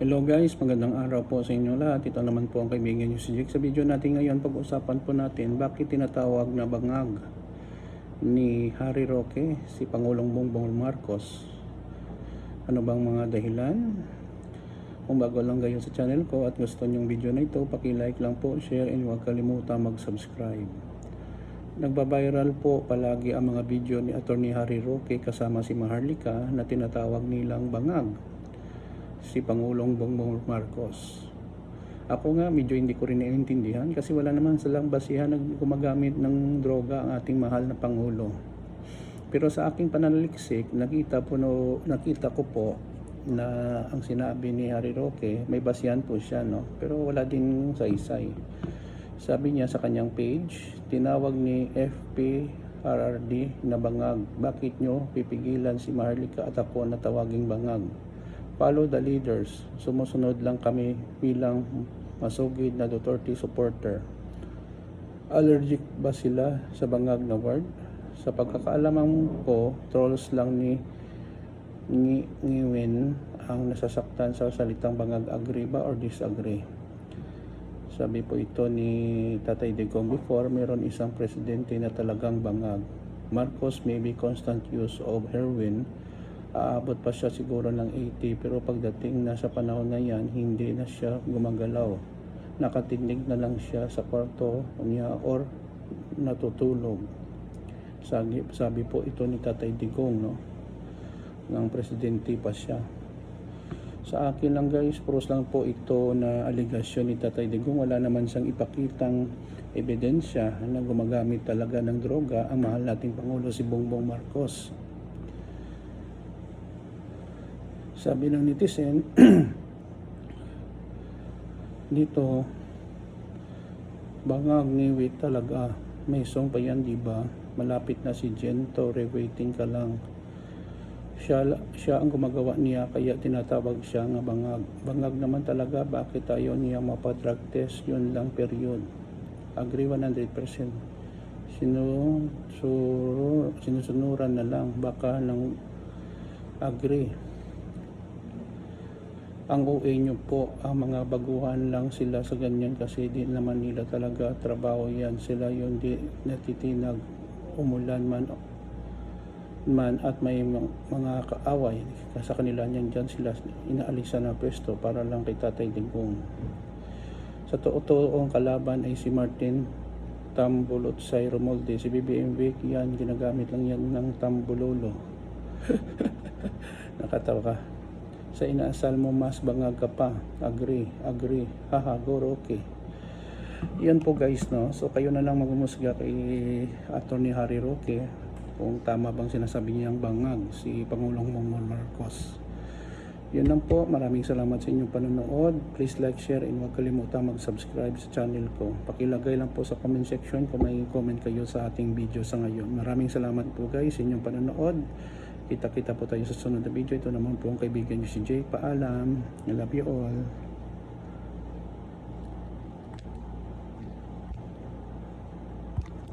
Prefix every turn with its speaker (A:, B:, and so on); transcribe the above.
A: Hello guys, magandang araw po sa inyo lahat. Ito naman po ang kaibigan nyo si Jake. Sa video natin ngayon, pag-usapan po natin bakit tinatawag na bangag ni Harry Roque, si Pangulong Bongbong Marcos. Ano bang mga dahilan? Kung bago lang kayo sa channel ko at gusto nyong video na ito, paki-like lang po, share, and huwag kalimutan mag-subscribe. Nagbabiral po palagi ang mga video ni Attorney Harry Roque kasama si Maharlika na tinatawag nilang bangag si Pangulong Bongbong Marcos. Ako nga medyo hindi ko rin naiintindihan kasi wala naman silang basihan na gumagamit ng droga ang ating mahal na Pangulo. Pero sa aking pananaliksik, nakita, po no, nakita ko po na ang sinabi ni Harry Roque, may basihan po siya, no? pero wala din saysay. Sabi niya sa kanyang page, tinawag ni FPRRD na bangag. Bakit nyo pipigilan si Maharlika at ako na tawaging bangag? Follow the leaders. Sumusunod lang kami bilang masugid na Duterte supporter. Allergic ba sila sa bangag na word? Sa pagkakaalaman ko, trolls lang ni Ngi Ngiwin ang nasasaktan sa salitang bangag agree ba or disagree. Sabi po ito ni Tatay Digong before, meron isang presidente na talagang bangag. Marcos may be constant use of heroin aabot pa siya siguro ng 80 pero pagdating na sa panahon na yan hindi na siya gumagalaw. Nakatinig na lang siya sa kwarto niya or natutulog. Sabi, sabi po ito ni Tatay Digong no? Ng presidente pa siya. Sa akin lang guys pros lang po ito na aligasyon ni Tatay Digong. Wala naman siyang ipakitang ebidensya na gumagamit talaga ng droga. Ang mahal nating Pangulo si Bongbong Marcos sabi ng netizen dito bangag niwit talaga. May song pa yan di ba? Malapit na si Gento waiting ka lang. Siya, siya ang gumagawa niya kaya tinatawag siya nga bangag. Bangag naman talaga bakit tayo niya mapadrag test? Yun lang period. Agree 100% sino suro, sinusunuran na lang. Baka nang agree ang OA nyo po, ang mga baguhan lang sila sa ganyan kasi di naman nila talaga trabaho yan. Sila yung di natitinag umulan man man at may mga kaaway sa kanila niyan dyan sila inaalisan na pwesto para lang kay Tatay Digong. Sa totoong kalaban ay si Martin Tambulot sa Romolde. Si BBM Vic yan, ginagamit lang yan ng Tambulolo. Nakatawa ka sa inaasal mo mas bangag ka pa. Agree agree. Haha go okay. Yan po guys no? So kayo na lang magmusga kay Attorney Harry Roque kung tama bang sinasabi niyang bangag si Pangulong Bongbong Marcos. Yun lang po. Maraming salamat sa inyong panonood. Please like share and huwag kalimutan mag subscribe sa channel ko. Pakilagay lang po sa comment section kung may comment kayo sa ating video sa ngayon. Maraming salamat po guys sa inyong panonood Kita-kita po tayo sa sunod na video. Ito naman po ang kaibigan niyo si Jay. Paalam. I love you all.